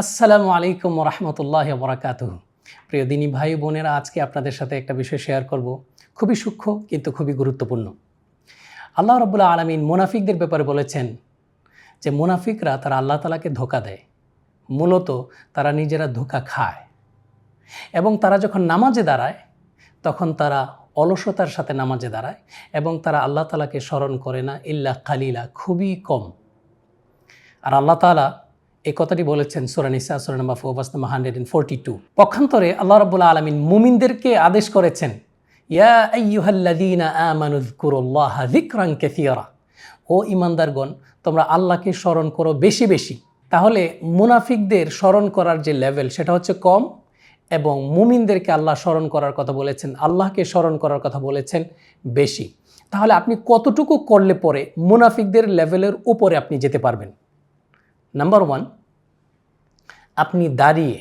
আসসালামু আলাইকুম রহমতুল্লাহ বরাকাত প্রিয় দিনী ভাই বোনেরা, আজকে আপনাদের সাথে একটা বিষয় শেয়ার করব। খুবই সূক্ষ্ম, কিন্তু খুবই গুরুত্বপূর্ণ। আল্লাহ রবুল্লা আলমিন মুনাফিকদের ব্যাপারে বলেছেন যে, মুনাফিকরা তারা আল্লাহ তালাকে ধোকা দেয়। মূলত তারা নিজেরা ধোকা খায়। এবং তারা যখন নামাজে দাঁড়ায়, তখন তারা অলসতার সাথে নামাজে দাঁড়ায় এবং তারা আল্লাহ তালাকে স্মরণ করে না, ইল্লা কালিলা, খুবই কম। আর আল্লাহ তালা এই কথাটি বলেছেন সুরানিসা সুরা number four verse number hundred and forty two. পক্ষান্তরে আল্লাহ রবুল্লা আলমিন মুমিনদেরকে আদেশ করেছেন ও ইমানদারগণ, তোমরা আল্লাহকে স্মরণ করো বেশি বেশি। তাহলে মুনাফিকদের স্মরণ করার যে লেভেল, সেটা হচ্ছে কম এবং মুমিনদেরকে আল্লাহ স্মরণ করার কথা বলেছেন, আল্লাহকে স্মরণ করার কথা বলেছেন বেশি। তাহলে আপনি কতটুকু করলে পরে মুনাফিকদের লেভেলের উপরে আপনি যেতে পারবেন? নাম্বার ওয়ান আপনি দাঁড়িয়ে,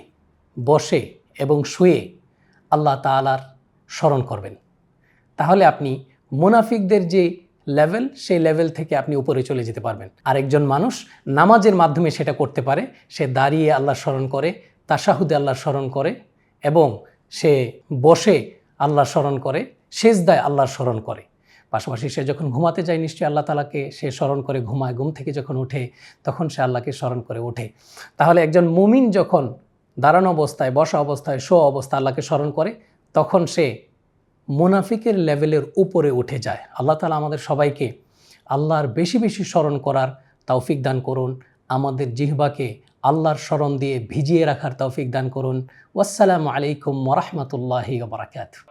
বসে এবং শুয়ে আল্লাহ তালার স্মরণ করবেন। তাহলে আপনি মুনাফিকদের যে লেভেল সেই লেভেল থেকে আপনি উপরে চলে যেতে পারবেন। আরেকজন মানুষ নামাজের মাধ্যমে সেটা করতে পারে। সে দাঁড়িয়ে আল্লাহ স্মরণ করে তাসাহুদে আল্লাহ স্মরণ করে এবং সে বসে আল্লাহ স্মরণ করে শেষদায় আল্লাহ স্মরণ করে। পাশাপাশি সে যখন ঘুমাতে যায়, নিশ্চয়ই আল্লাহ তালাকে সে স্মরণ করে, ঘুমায়, ঘুম থেকে যখন ওঠে তখন সে আল্লাহকে স্মরণ করে ওঠে। তাহলে একজন মুমিন যখন দাঁড়ানো অবস্থায়, বসা অবস্থায় শো অবস্থা আল্লাহকে স্মরণ করে, তখন সে মুনাফিকের লেভেলের উপরে উঠে যায়। আল্লাহ তালা আমাদের সবাইকে আল্লাহর বেশি বেশি স্মরণ করার তৌফিক দান করুন। আমাদের জিহবাকে আল্লাহর স্মরণ দিয়ে ভিজিয়ে রাখার তৌফিক দান করুন। ওয়াসালামু আলাইকুম ওরহমতুল্লাহি বারাকাতু